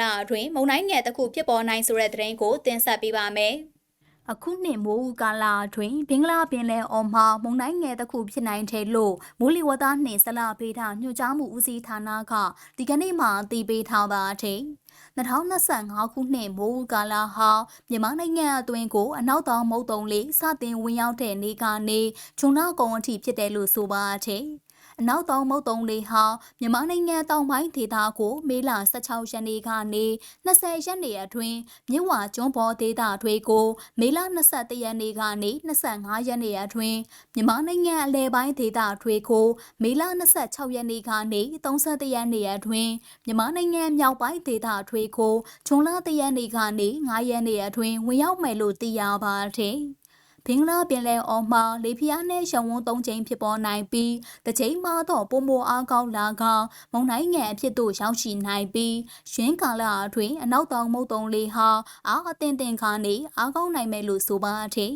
လအတွင်းမုန်တိုင်းငယ်တစ်ခုဖြစ်ပေါ်နိုင်ဆိုတဲ့သတင်းကိုတင်ဆက်ပေးပါမယ်။အခုနှစ်မိုးဦးကာလအတွင်းဘင်္ဂလားပင်လယ်အော်မှာမုန်တိုင်းငယ်တစ်ခုဖြစ်နိုင်တယ်လို့မိုးလေဝသနှင့်ဇလဗေဒညွှန်ကြားမှုဦးစီးဌာနကဒီကနေ့မှအသိပေးထားပါတယ်။2025ခုနှစ်မိုးဦးကာလဟာမြန်မာနိုင်ငံအတွင်းကိုအနောက်တောင်မုတ်တုံလေးစတင်ဝင်ရောက်တဲ့နေ့ကနေဂျွန်လကုံအထိဖြစ်တယ်လို့ဆိုပါတယ်။ အနောက်တောင်မုတ်တုံလေးဟာမြန်မာနိုင်ငံတောင်ပိုင်းဒေသကိုမေလ16ရက်နေ့ကနေ20ရက်နေ့အတွင်းမြစ်ဝကျွန်းပေါ်ဒေသတွေကိုမေလ21ရက်နေ့ကနေ25ရက်နေ့အတွင်းမြန်မာနိုင်ငံအလဲပိုင်းဒေသတွေကိုမေလ26ရက်နေ့ကနေ31ရက်နေ့အတွင်းမြန်မာနိုင်ငံမြောက်ပိုင်းဒေသတွေကိုဂျွန်လ3ရက်နေ့ကနေ9ရက်နေ့အတွင်းဝင်ရောက်မယ်လို့သိရပါတယ်။ ဘင်္ဂလားပင်လယ်အော်မှာလေပြင်းနဲ့ရှုံဝန်း၃ချိန်ဖြစ်ပေါ်နိုင်ပြီးတစ်ချိန်မှတော့ပုံမအားကောင်းလာကမုန်တိုင်းငယ်အဖြစ်သို့ရောက်ရှိနိုင်ပြီးရင်းကာလအတွင်းအနောက်တောင်မုတ်တုံလေးဟာအားအသင့်တင်ခါနေအားကောင်းနိုင်မယ်လို့ဆိုပါသည်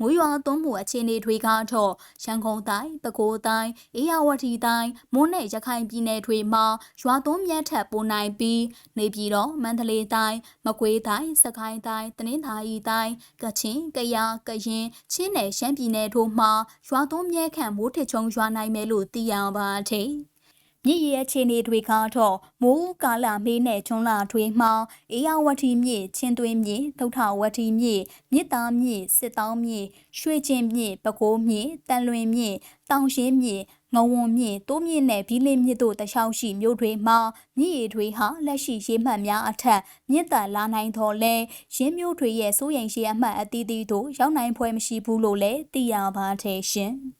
မွေးရွာသွန်းမှုအခြေအနေတွေကတော့ရန်ကုန်တိုင်း၊ပဲခူးတိုင်း၊အေရဝတီတိုင်း၊မွန်းနဲ့ရခိုင်ပြည်နယ်တွေမှာရွာသွန်းမြတ်ထပ်ပိုနိုင်ပြီးနေပြည်တော်မန္တလေးတိုင်း၊မကွေးတိုင်း၊စကိုင်းတိုင်း၊တနင်္သာရီတိုင်း၊ကချင်၊ကယား၊ကရင်၊ချင်းနယ်ရှမ်းပြည်နယ်တို့မှာရွာသွန်းမြတ်ခန့်မိုးထချုံရွာနိုင်မယ်လို့သိရပါတယ်။ မြစ်ရဲ့အခြေအနေတွေကတော့မိုးကာလမေးနဲ့ဂျွန်လာထွေးမှအေယာဝတီမြစ်ချင်းသွင်းမြစ်ဒုထဝတီမြစ်မြစ်သားမြစ်စစ်တောင်းမြစ်ရွှေချင်းမြစ်ပဲခူးမြစ်တန်လွင်မြစ်တောင်ရှင်းမြစ်ငဝွန်မြစ်တိုးမြစ်နဲ့ဘီလင်းမြစ်တို့တခြားရှိမြို့တွေမှာမြစ်ရည်တွေဟာလက်ရှိရေမှတ်များအထက်မြစ်တန်လာနိုင်တော်လဲရင်းမြို့တွေရဲ့စိုးရိမ်ရှိအမှတ်အသီးသီးတို့ရောက်နိုင်ဖွယ်မရှိဘူးလို့လည်းသိရပါတယ်ရှင်။